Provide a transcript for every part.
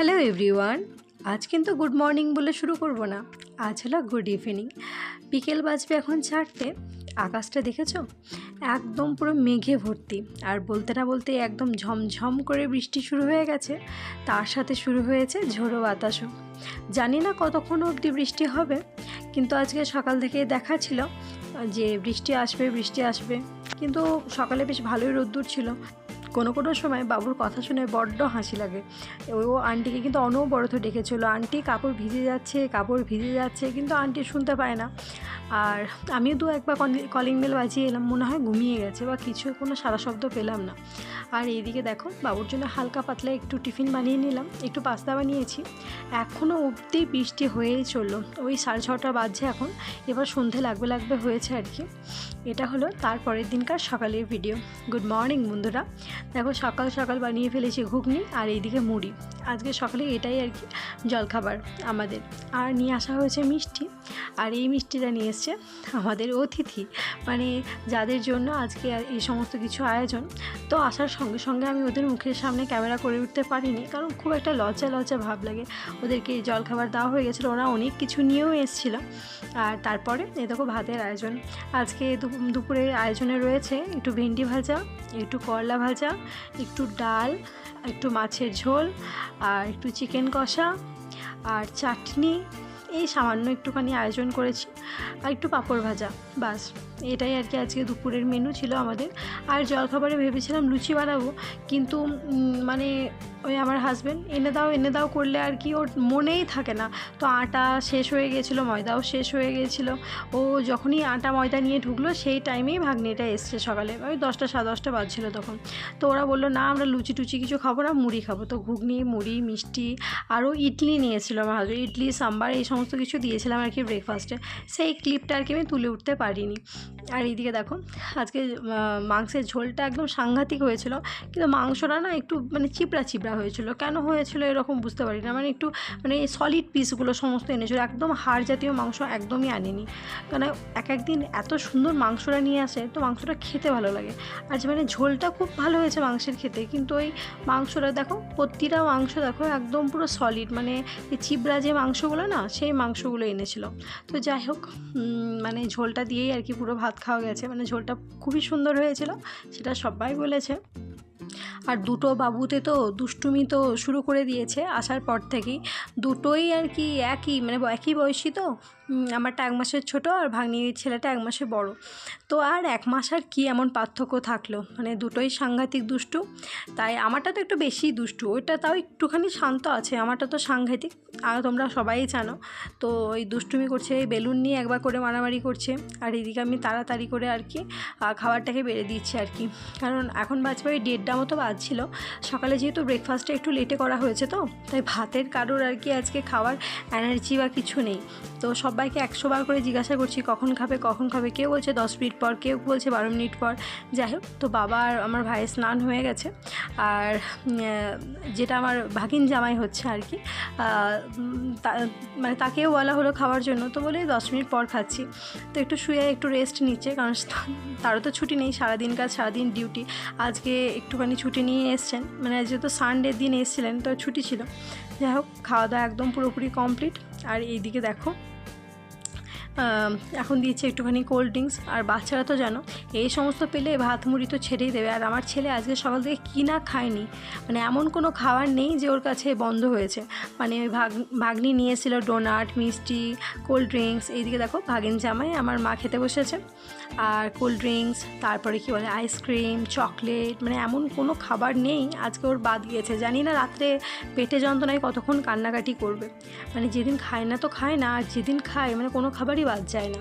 Hello everyone, আজ কিন্তু good morning বলে শুরু করব না। আজ হলো গুড ইভিনিং। বিকেল বাজবে এখন চারটে, আকাশটা দেখেছ? একদম পুরো মেঘে ভর্তি। আর বলতে না বলতে একদম ঝমঝম করে বৃষ্টি শুরু হয়ে গেছে। তার সাথে শুরু হয়েছে ঝোড়ো বাতাসও। জানি না কতক্ষণ অবধি বৃষ্টি হবে, কিন্তু আজকে সকাল থেকে দেখা ছিল যে বৃষ্টি আসবে বৃষ্টি আসবে। কিন্তু সকালে বেশ ভালোই রোদ্দুর ছিল। কোনো কোনো সময় বাবুর কথা শুনে বড্ড হাসি লাগে। ও আন্টিকে কিন্তু অনবরত ডেকেছিল, আন্টি, কাপড় ভিজে যাচ্ছে, কাপড় ভিজে যাচ্ছে। কিন্তু আন্টি শুনতে পায় না। আর আমিও দু একবার কলিং বেল বাজিয়ে এলাম, মনে হয় ঘুমিয়ে গেছে বা কিছু, কোনো সারা শব্দ পেলাম না। আর এইদিকে দেখো, বাবুর জন্য হালকা পাতলা একটু টিফিন বানিয়ে নিলাম, একটু পাস্তা বানিয়েছি। এখনও অবধি বৃষ্টি হয়েই চলল। ওই সাড়ে ছটা বাজছে এখন, এবার সন্ধে লাগবে লাগবে হয়েছে আর কি। এটা হলো তারপরের দিনকার সকালের ভিডিও গুড মর্নিং বন্ধুরা। দেখো সকাল সকাল বানিয়ে ফেলেছি ঘুগনি আর এইদিকে মুড়ি। আজকে সকালে এটাই আর কি, জলখাবার আমাদের। আর নিয়ে আসা হয়েছে মিষ্টি। আর এই মিষ্টিটা নিয়ে এসছে আমাদের অতিথি। মানে যাদের জন্য আজকে এই সমস্ত কিছু আয়োজন। তো আসার সঙ্গে সঙ্গে আমি ওদের মুখের সামনে ক্যামেরা করে উঠতে পারিনি। কারণ খুব একটা লজ্জা লজ্জা ভাব লাগে। ওদেরকে জলখাবার দেওয়া হয়ে গেছিল, ওরা অনেক কিছু নিয়েও এসেছিল। আর তারপরে এ দেখো ভাতের আয়োজন। আজকে দুপুরের আয়োজনে রয়েছে একটু ভেন্ডি ভাজা, একটু করলা ভাজা একটু ডাল, একটু মাছের ঝোল, আর একটু চিকেন কষা, আর চাটনি। এই সামান্য একটুখানি আয়োজন করেছি, আর একটু পাঁপড় ভাজা, বাস। এটাই আর কি আজকে দুপুরের মেনু ছিল আমাদের। আর জলখাবারে ভেবেছিলাম লুচি বানাবো, কিন্তু মানে ওই আমার হাজব্যান্ড এনে দাও এনে দাও করলে আর কি ওর মনেই থাকে না। তো আটা শেষ হয়ে গিয়েছিল ময়দাও শেষ হয়ে গিয়েছিল ও যখনই আটা, ময়দা নিয়ে ঢুকলো, সেই টাইমেই ভাগ্নিটা এসছে সকালে। ওই দশটা, সাড়ে দশটা বাজছিলো তখন। তো ওরা বলল, না, আমরা লুচি টুচি কিছু খাব না, মুড়ি খাব। তো ঘুগনি, মুড়ি, মিষ্টি, আরও ইডলি নিয়েছিল আমার হাজব্যান্ড ইডলি, সাম্বার, এই সমস্ত কিছু দিয়েছিলাম আর কি ব্রেকফাস্টে সেই ক্লিপটা আর কি আমি তুলে উঠতে পারিনি। আর এইদিকে দেখো, আজকে মাংসের ঝোলটা একদম সাংঘাতিক হয়েছিল, কিন্তু মাংসটা না একটু মানে চিপড়া চিপড়া হয়েছিল। কেন হয়েছিল এরকম বুঝতে পারি না মানে একটু মানে সলিড পিসগুলো সমস্ত এনেছিল, একদম হাড় জাতীয় মাংস একদমই আনেনি। কেন এক একদিন এত সুন্দর মাংসটা নিয়ে আসে, তো মাংসটা খেতে ভালো লাগে। আজ মানে ঝোলটা খুব ভালো হয়েছে মাংসের খেতে, কিন্তু ওই মাংসটা দেখো, প্রতিটা মাংস দেখো একদম পুরো সলিড মানে চিবড়া যে মাংসগুলো না, সেই মাংসগুলো এনেছিল। তো যাই হোক মানে ঝোলটা দিয়েই আর কি পুরো ভাত খাওয়া গেছে মানে ঝোলটা খুবই সুন্দর হয়েছিল সেটা সবাই বলেছে। আর দুটো বাবুতে তো দুষ্টুমি তো শুরু করে দিয়েছে আসার পর থেকেই। দুটোই আর কি একই মানে একই বয়সী তো আমারটা এক মাসের ছোটো আর ভাগ্নির ছেলেটা এক মাসে বড়। তো আর এক মাস আর কী এমন পার্থক্য থাকল? মানে দুটোই সাংঘাতিক দুষ্টু। তাই আমারটা তো একটু বেশি দুষ্টু। ওইটা তাও একটুখানি শান্ত আছে, আমারটা তো সাংঘাতিক। আর তোমরা সবাই জানো, তো ওই দুষ্টুমি করছে, এই বেলুন নিয়ে একবার করে মারামারি করছে, আর এদিকে আমি তাড়াতাড়ি করে আর কি খাবারটাকে বেড়ে দিচ্ছি আর কি। কারণ এখন বাজবে ওই দেড়টা মতো বাজছিল। সকালে যেহেতু ব্রেকফাস্টটা একটু লেটে করা হয়েছে তো, তাই ভাতের কারোর আর কি আজকে খাওয়ার এনার্জি বা কিছু নেই। তো সবাইকে একশো বার করে জিজ্ঞাসা করছি, কখন খাবে কখন খাবে, কেউ বলছে দশ মিনিট পর, কেউ বলছে বারো মিনিট পর। যাই হোক, তো বাবা আর আমার ভাইয়ের স্নান হয়ে গেছে। আর যেটা আমার ভাগিন জামাই হচ্ছে আর কি মানে তাকেও বলা হলো খাওয়ার জন্য, তো বলে দশ মিনিট পর খাচ্ছি। তো একটু শুয়ে একটু রেস্ট নিচ্ছে, কারণ তারও তো ছুটি নেই, সারাদিন কাজ, সারাদিন ডিউটি আজকে একটুখানি ছুটি নিয়ে এসছেন মানে যেহেতু সানডের দিন এসছিলেন, তো ছুটি ছিল। যাই হোক খাওয়া দাওয়া একদম পুরোপুরি কমপ্লিট আর এইদিকে দেখো এখন দিয়েছে একটুখানি কোল্ড ড্রিঙ্কস আর বাচ্চারা তো জানো, এই সমস্ত পেলে ভাত মুড়ি তো ছেড়েই দেবে। আর আমার ছেলে আজকে সকাল থেকে কী না খায়নি মানে এমন কোনো খাবার নেই যে ওর কাছে বন্ধ হয়েছে। মানে ওই ভাগ, ভাগ্নি নিয়েছিল ডোনাট মিষ্টি কোল্ড ড্রিঙ্কস এইদিকে দেখো ভাগিন জামাই আমার মা খেতে বসেছে। আর কোল্ড ড্রিঙ্কস তারপরে কী বলে আইসক্রিম চকলেট মানে এমন কোনো খাবার নেই, আজকে ওর বাদ গিয়েছে। জানি না রাত্রে পেটে যন্ত্রণায় কতক্ষণ কান্নাকাটি করবে। মানে যেদিন খায় না তো খায় না, আর যেদিন খায় মানে কোনো খাবারই বাদ যায় না।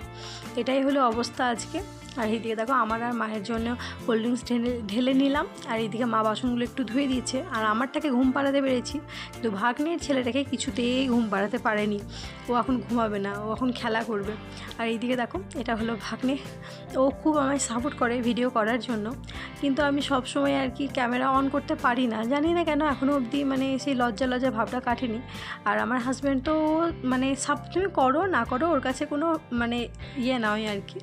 এটাই হলো অবস্থা আজকে। আর এইদিকে দেখো আমার আর মায়ের জন্য কোল্ড ড্রিঙ্কস ঢেলে ঢেলে নিলাম। আর এইদিকে মা বাসনগুলো একটু ধুয়ে দিয়েছে। আর আমারটাকে ঘুম পাড়াতে পেরেছি। কিন্তু ভাগ্নের ছেলেটাকে কিছুতেই ঘুম পাড়াতে পারেনি। ও এখন ঘুমাবে না, ও এখন খেলা করবে। আর এইদিকে দেখো, এটা হলো ভাগ্নে। ও খুব আমায় সাপোর্ট করে ভিডিও করার জন্য। কিন্তু আমি সব সময় আর কি ক্যামেরা অন করতে পারি না। জানি না কেন এখনও অবধি মানে সেই লজ্জা লজ্জা ভাবটা কাটেনি। আর আমার হাজব্যান্ড তো মানে সাপ তুমি করো, না করো, ওর কাছে কোনো মানে ইয়ে নয় আর কি।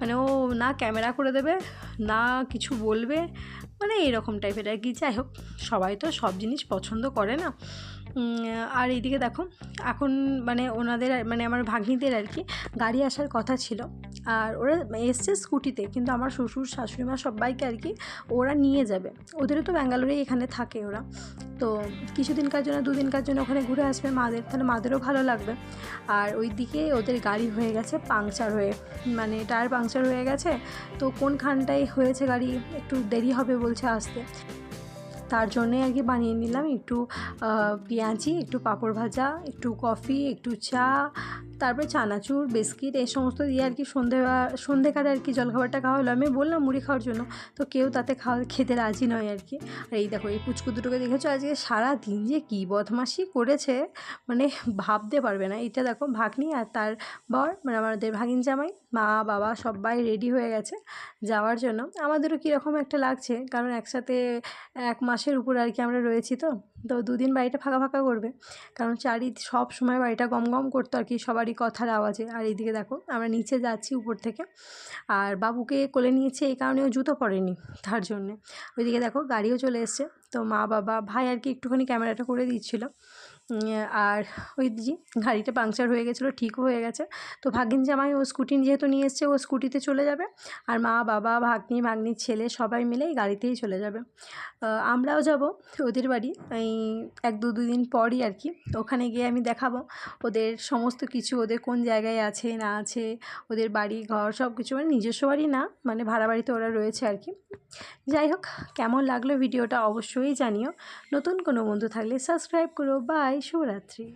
মানে ও না ক্যামেরা করে দেবে, না কিছু বলবে মানে এরকম টাইপের আর কি। যাই হোক, সবাই তো সব জিনিস পছন্দ করে না। আর এইদিকে দেখো, এখন মানে ওনাদের মানে আমার ভাগ্নিদের আর কি গাড়ি আসার কথা ছিল। আর ওরা এসছে স্কুটিতে, কিন্তু আমার শ্বশুর, শাশুড়ি মা সবাইকে আর কি ওরা নিয়ে যাবে। ওদেরও তো ব্যাঙ্গালোরেই এখানে থাকে ওরা। তো কিছুদিনকার জন্য, দুদিনকার জন্য ওখানে ঘুরে আসবে মাদের। তাহলে মাদেরও ভালো লাগবে। আর ওই দিকে ওদের গাড়ি হয়ে গেছে পাংচার হয়ে। মানে টায়ার পাংচার হয়ে গেছে। তো কোনখানটায় হয়েছে গাড়ি একটু দেরি হবে বলছে আসতে। তার জন্যই আর কি বানিয়ে নিলাম। একটু পেঁয়াজি, একটু পাঁপড় ভাজা, একটু কফি, একটু চা তারপরে চানাচুর, বিস্কিট, এই সমস্ত দিয়ে আর কি সন্ধে সন্ধেকারে আর কি জলখাবারটা খাওয়া হলো। আমি বললাম, মুড়ি খাওয়ার জন্য। তো কেউ তাতে খাওয়া খেতে রাজি নয় আর কি। আর এই দেখো, এই পুচকু দুটোকে দেখেছ? আজকে সারা দিন যে কী বদমাশি করেছে মানে ভাবতে পারবে না। এটা দেখো, ভাগ্নি আর তার বর মানে আমাদের ভাগিন জামাই, মা, বাবা সবাই রেডি হয়ে গেছে যাওয়ার জন্য। আমাদেরও কীরকম একটা লাগছে, কারণ একসাথে এক মাসের উপর আর কি আমরা রয়েছি তো। তো দুদিন বাড়িটা ফাঁকা ফাঁকা করবে। কারণ চারি সব সময় বাড়িটা গম গম করতো আর কি, সবারই কথার আওয়াজে। আর এইদিকে দেখো, আমরা নিচে যাচ্ছি উপর থেকে। আর বাবুকে কোলে নিয়েছে, এই কারণে ও জুতো পরেনি তার জন্যে। ওইদিকে দেখো, গাড়িও চলে এসছে। তো মা, বাবা, ভাই আর কি একটুখানি ক্যামেরাটা করে দিচ্ছিল। আর ওই জি গাড়িটা পাংচার হয়ে গেছিল, ঠিকও হয়ে গেছে। তো ভাগ্নিন জামাই ও স্কুটি যেহেতু নিয়ে এসছে, ও স্কুটিতে চলে যাবে। আর মা, বাবা, ভাগ্নি ভাগ্নির ছেলে সবাই মিলে এই গাড়িতেই চলে যাবে। আমরাও যাব ওদের বাড়ি। এই এক দু দুদিন পরই আর কি। ওখানে গিয়ে আমি দেখাবো ওদের সমস্ত কিছু, ওদের কোন জায়গায় আছে, না আছে, ওদের বাড়ি, ঘর সব কিছু মানে নিজস্ব বাড়ি না মানে ভাড়া বাড়িতে ওরা রয়েছে আর কি। যাই হোক, কেমন লাগল ভিডিওটা অবশ্যই জানিও। নতুন কোনো বন্ধু থাকলে সাবস্ক্রাইব করো। বাই শুভরাত্রি।